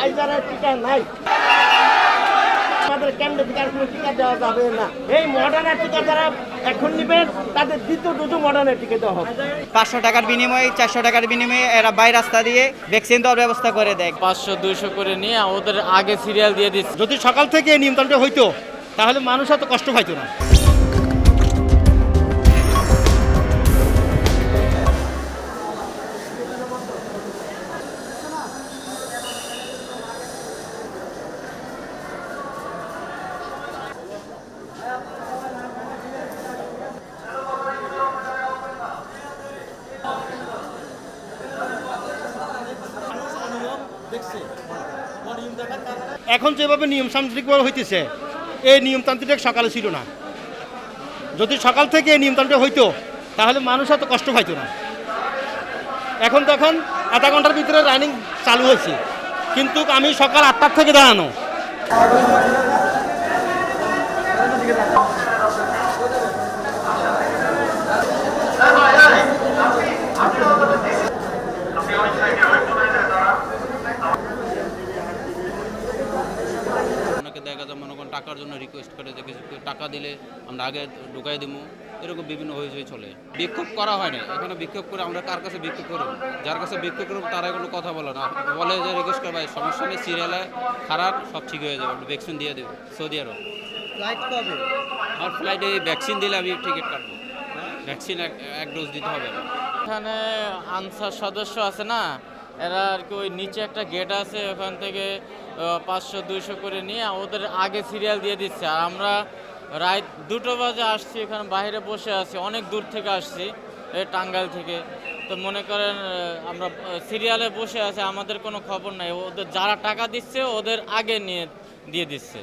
ফাইজারের টিকা নাই। আমাদের কেন্দ্র থেকে আর কোনো টিকা দেওয়া যাবে না। এই মডার্নের টিকা যারা এখন নেবেন তাদের দ্বিতীয় ডোজও মডার্নের টিকা দেওয়া হবে। পাঁচশো টাকার বিনিময়ে চারশো টাকার বিনিময়ে এরা বাই রাস্তা দিয়ে ভ্যাকসিন দেওয়ার ব্যবস্থা করে দেয়। পাঁচশো দুইশো করে নিয়ে ওদের আগে সিরিয়াল দিয়ে দিচ্ছে। যদি সকাল থেকে এই নিয়মতান্ত্রিক হইতো তাহলে মানুষ এত কষ্ট পাইতো না। এখন যেভাবে নিয়মতান্ত্রিকভাবে হইতেছে, এই নিয়মতান্ত্রিক সকালে ছিল না। যদি সকাল থেকে এই নিয়মতান্ত্রিক হইতো, তাহলে মানুষ এত কষ্ট পাইতো না। এখন তখন আধা ঘণ্টার ভিতরে রানিং চালু হয়েছে। কিন্তু আমি সকাল আটটার থেকে দাঁড়ানো। অনেকে মনে করেন টাকার জন্য রিকোয়েস্ট করে যে কিছু টাকা দিলে আমরা আগে ঢুকাই দিব এরকম বিভিন্ন হয়ে হয়ে চলে। বিক্ষোভ করা হয় না এখানে বিক্ষোভ করে আমরা কার কাছে বিক্ষোভ করব? যার কাছে বিক্ষোভ করব তারা কোনো কথা বলে না। বলে যে রিকোয়েস্ট করে ভাই সমস্যা নেই সিরিয়ালে খারাপ সব ঠিক হয়ে যাবে। ভ্যাকসিন দিয়ে দেবো সৌদি আরব। ফ্লাইট কবে? আমার ফ্লাইটে ভ্যাকসিন দিলে আমি টিকিট কাটবো। ভ্যাকসিন এক এক ডোজ দিতে হবে এখানে আনসার সদস্য আছে না? এরা আর কি ওই নিচে একটা গেট আছে, ওখান থেকে পাঁচশো, দুইশো করে নিয়ে ওদের আগে সিরিয়াল দিয়ে দিচ্ছে। আর আমরা রাত দুটো বাজে আসছি, এখানে বাইরে বসে আছি, অনেক দূর থেকে আসছি, এই টাঙ্গাইল থেকে। তো মনে করেন আমরা সিরিয়ালে বসে আছি, আমাদের কোনো খবর নাই। ওদের যারা টাকা দিচ্ছে, ওদের আগে নিয়ে, দিয়ে দিচ্ছে।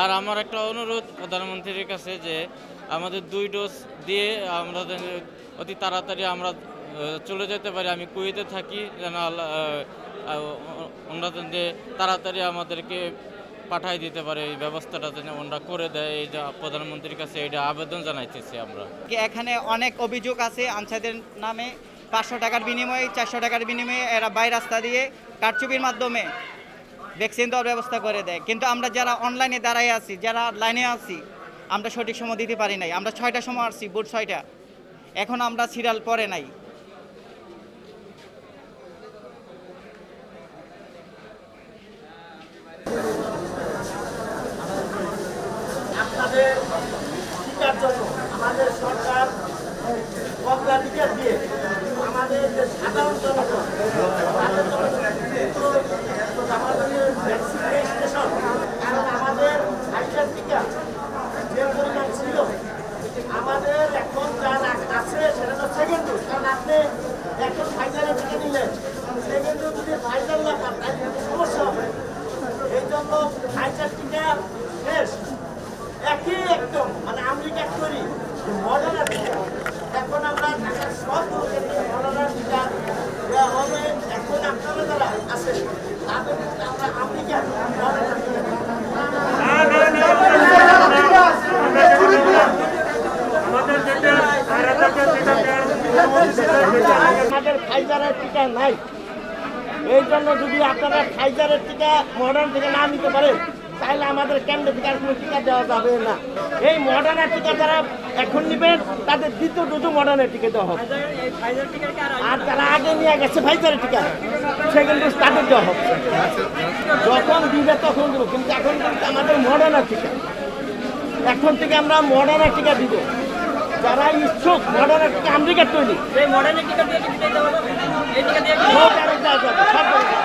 আর আমার একটা অনুরোধ প্রধানমন্ত্রীর কাছে যে, আমাদের দুই ডোজ দিয়ে আমরা অতি তাড়াতাড়ি আমরা চলে যেতে পারি। আমি কুয়েতে থাকি যেন আল্লাহ, ওনারা যে তাড়াতাড়ি আমাদেরকে পাঠাই দিতে পারে এই ব্যবস্থাটা যেন ওনারা করে দেয় এই প্রধানমন্ত্রীর কাছে এটা আবেদন জানাইতেছি আমরা। এখানে অনেক অভিযোগ আছে আনসারদের নামে পাঁচশো টাকার বিনিময়ে চারশো টাকার বিনিময়ে এরা বাই রাস্তা দিয়ে কারচুপির মাধ্যমে ভ্যাকসিন দেওয়ার ব্যবস্থা করে দেয়। কিন্তু আমরা যারা অনলাইনে দাঁড়াই আছি যারা লাইনে আছি আমরা সঠিক সময় দিতে পারি নাই। আমরা ছয়টার সময় আসছি ভোর ছয়টা। এখন আমরা সিরিয়াল পরে নাই। টিকার জন্য আমাদের সরকার অগ্রাধিকার দিয়ে আমাদের যে সাধারণ জনগণ আমাদের ভ্যাকসিনেশন কারণ আমাদের ফাইজার টিকা যে পরিমাণ ছিল আমাদের এখন যা রাখ- আছে, সেটা তো সেকেন্ড ডোজ কারণ আপনি এখন ফাইজারের টিকা নিলেন সেকেন্ড ডোজ যদি ফাইজার না পান তাহলে সমস্যা হবে। এই জন্য ফাইজার টিকা শেষ। একদম মানে আমেরিকা তৈরি টিকা এখন আমরা ঢাকার সব মডার্ন টিকা দেওয়া হবে। এখন আপনারা যারা আছেন, তাদের আমরা আমেরিকা মডার্ন আমাদের ফাইজারের টিকা নাই। এই জন্য যদি আপনারা ফাইজারের টিকা মডার্ন থেকে না নিতে পারেন তাহলে আমাদের কেন্দ্র থেকে আর কোনো টিকা দেওয়া যাবে না। এই মডার্নের টিকা যারা এখন নেবেন তাদের দ্বিতীয় ডোজও মডার্নের টিকা দেওয়া হবে। আর যারা আগে নিয়ে গেছে ফাইজারের টিকা সেকেন্ড ডোজ তাদের দেওয়া হবে। যখন দিবে তখন দেবো কিন্তু এখন কিন্তু আমাদের মডার্নের টিকা। এখন থেকে আমরা মডার্নের টিকা দিব। যারা ইচ্ছুক মডার্নের টিকা আমেরিকার তৈরি। এই মডার্নের টিকা দিয়ে কি দিতে হবে এই টিকা দিয়ে কি সব আরও দেওয়া যাবে, সব দেওয়া যাবে।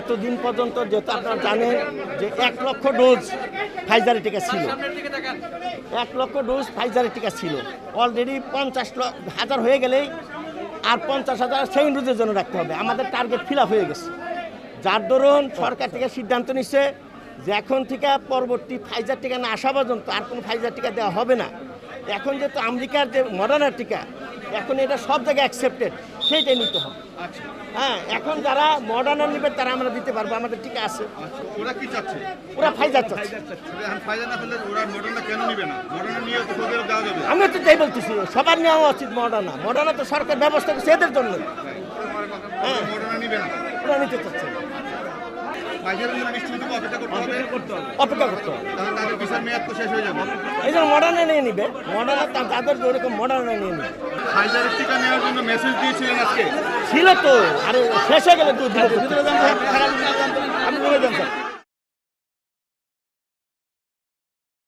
এতদিন পর্যন্ত যেহেতু আপনারা জানেন যে এক লক্ষ ডোজ ফাইজারের টিকা ছিল। এক লক্ষ ডোজ ফাইজারের টিকা ছিল। অলরেডি পঞ্চাশ হাজার হয়ে গেলেই আর পঞ্চাশ হাজার সেকেন্ড ডোজের জন্য রাখতে হবে। আমাদের টার্গেট ফিল হয়ে গেছে। যার দরুন সরকার থেকে সিদ্ধান্ত নিচ্ছে যে এখন থেকে পরবর্তী ফাইজার টিকা না আসা পর্যন্ত আর কোনো ফাইজার টিকা দেওয়া হবে না। এখন যেহেতু আমেরিকার যে মডার্নার টিকা এখন এটা সব জায়গায় অ্যাকসেপ্টেড সেইটাই নিতে হবে। আচ্ছা হ্যাঁ এখন যারা মডার্নার নেবে তারা আমরা দিতে পারব আমাদের ঠিক আছে। ওরা কি চাচ্ছে? ওরা ফাইজার চাচ্ছে। নিয়ে তো তাই বলতেছি সবার নেওয়া উচিত মডার্না মডার্না তো সরকার ব্যবস্থা করছে এদের জন্য। না। ওরা নিতে চাচ্ছে। অপেক্ষা করতে হবে। অপেক্ষা করতে হবে। তাহলে তাদের ভিসার মেয়াদ তো শেষ হয়ে যাবে। এই জন্য মডার্না নিয়ে নিবে। মডার্না তাদের ওরকম মডার্না নিয়ে নিবে। ফাইজারের টিকা নেওয়ার জন্য মেসেজ দিয়েছিলেন আজকে ছিল তো আরে শেষ হয়ে গেলে দিলে তো। আপনি বলে দেন স্যার